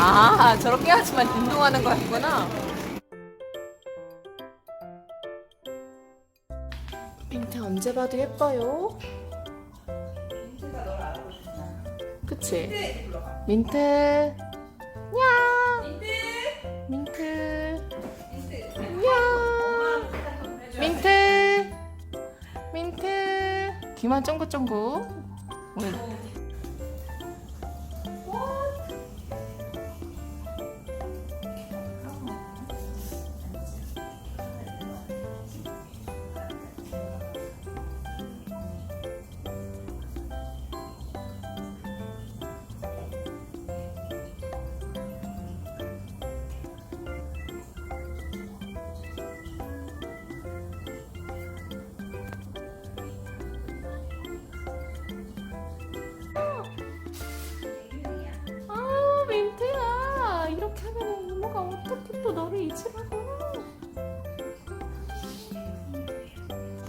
아 저렇게 하지만 운동하는 거였구나. 민트 언제 봐도 예뻐요. 그치? 민트. 야. 민트. 야. 민트. 민트. 귀만 쫑긋쫑긋. 오늘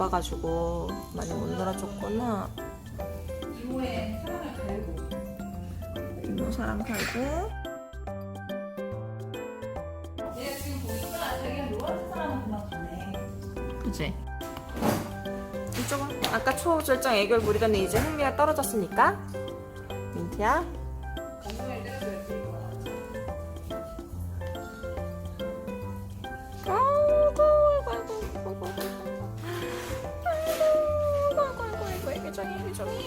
바빠가지고 많이 못 놀아줬구나. 이모의 사랑을 갈고. 이모 사랑 갈고. 내가 지금 보니까 자기가 노란색 사람한테만 가네. 그치? 이쪽은 아까 초절정 애교를 부리더니 이제 흥미가 떨어졌으니까. 민트야 표정이.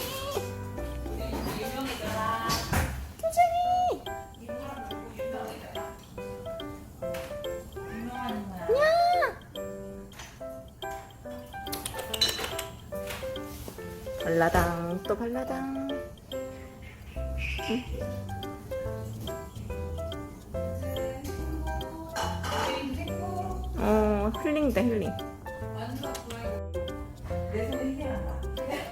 표정이. 야. 발라당 또 발라당. 응. 어, 힐링돼 힐링. 내손 힐링한다.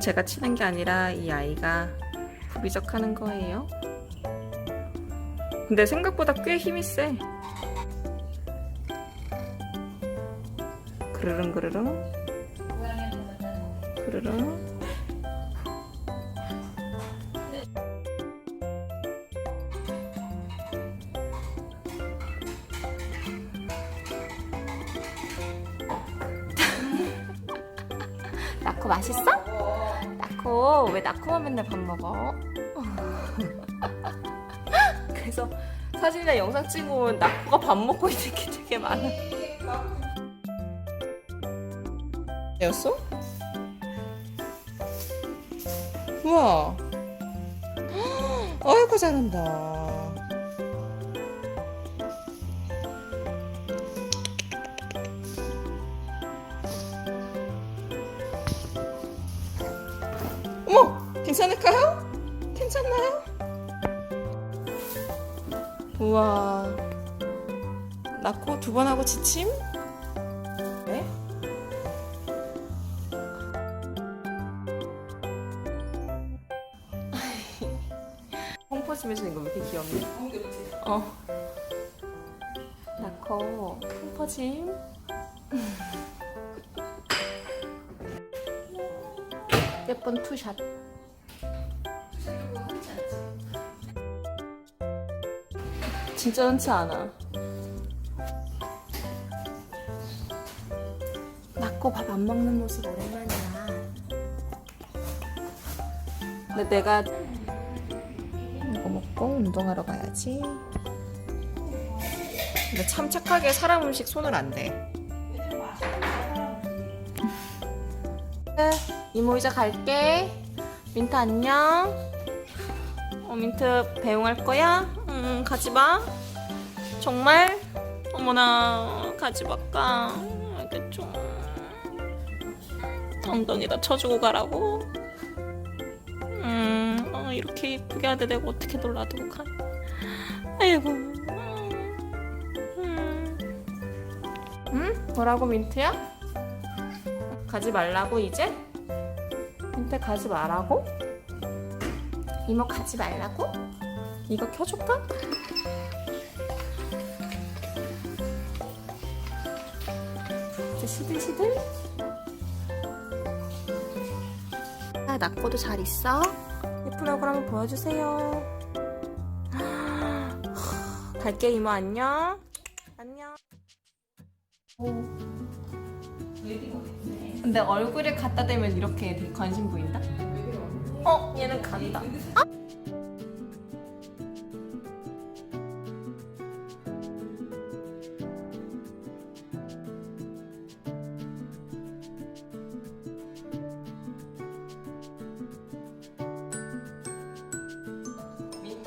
제가 치는 게 아니라 이 아이가 부비적하는 거예요. 근데 생각보다 꽤 힘이 세. 그르릉 그르릉. 그르릉. 나코 맛있어? 나코 왜 나코만 맨날 밥 먹어? 그래서 사진이나 영상 찍으면 나코가 밥 먹고 있는 게 되게 많아. 였어? 우와. 어이구 잘한다. 괜찮을까요? 괜찮나요? 우와. 낳고 두 번 하고 지침? 네? 홈퍼짐에서 이거 왜 이렇게 귀엽지? 어. 낳고 홈퍼짐. 예쁜 투샷. 진짜 흔치 않아. 낳고 밥 안 먹는 모습 오랜만이야. 근데 내가 이거 먹고 운동하러 가야지. 근데 참 착하게 사람 음식 손을 안 대. 네, 이모 이제 갈게. 민트 안녕. 어, 민트 배웅할 거야? 응, 가지 마. 정말? 어머나, 가지 말까. 알겠죠. 엉덩이다 쳐주고 가라고. 음, 어, 이렇게 예쁘게 하는데 내가 어떻게 놀라두고 가. 아이고. 음. 응? 뭐라고, 민트야? 가지 말라고, 이제? 민트 가지 말라고? 이모 가지 말라고? 이거 켜줄까? 이제 시들시들 낙고도 잘 있어? 예쁜 얼굴 한번 보여주세요. 갈게 이모 안녕. 안녕. 근데 얼굴에 갖다 대면 이렇게 관심 보인다? 어, 얘는 간다. 민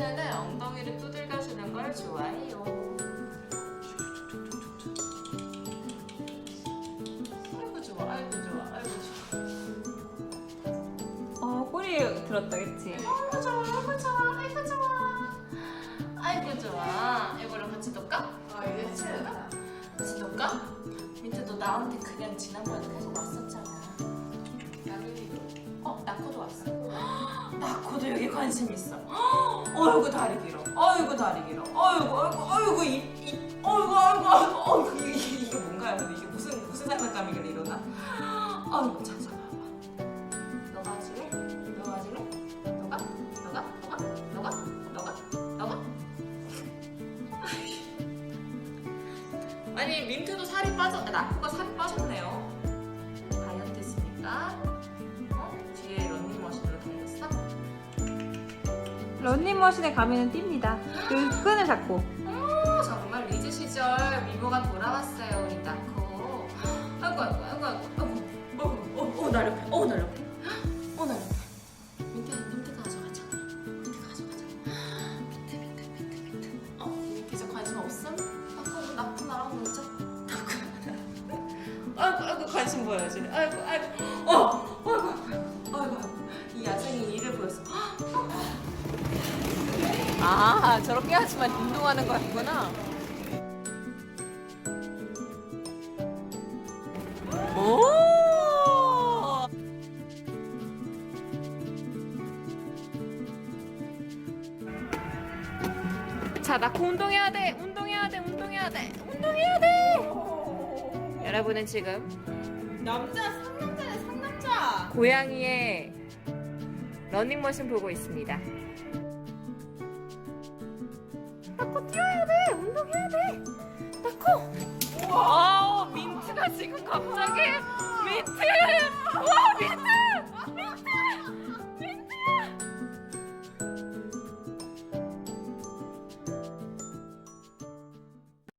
트는 엉덩이를 두들겨 주는 걸 좋아해요. 아이고 좋아, 아이고 좋아, 아이고 좋아. 어, 꼬리 들었다, 그치? 아이고 좋아, 아이고 좋아, 아이고 좋아. 아이고 좋아. 이거랑 같이 놀까? 아 이제 치우다. 같이 놀까? 민트 너 나한테 그냥 지난번에 계속 관심 있어. 어이구 다리 길어. 어이구 다리 길어. 어이구 어이구 어이구 이, 이 어이구 어이구 어이구 어이구 이게, 이게, 뭔가요? 이게 무슨 무슨 장난감이길래 이러나? 어이구 자, 자, 봐봐. 너가 하실래? 너가 하실래? 너가? 너가? 너가? 너가? 너가? 너가? 아니 민트도 살이 빠져, 아, 나코가 살이 빠졌네요. 다이어트 했으니까. 런닝머신에 가면은 뜁니다. 그 끈을 잡고. 어, 정말 리즈 시절 미모가 돌아왔어요 우리 나코 아이고 아이고 아이고 어, 어, 날 옆에 어, 날 옆에. 어, 나코 아이고 아이고 관심 보여야지. 아이고 아이고. 어 아 저렇게 하지만 운동하는 거였구나 오 자, 나코 운동해야 돼. 운동해야 돼. 운동해야 돼. 운동해야 돼. 여러분은 지금 남자 상남자네 상남자. 고양이의 러닝머신 보고 있습니다. 나코 뛰어야 돼. 운동해야 돼. 나코. 와, 민트가 지금 갑자기 민트. 와 민트.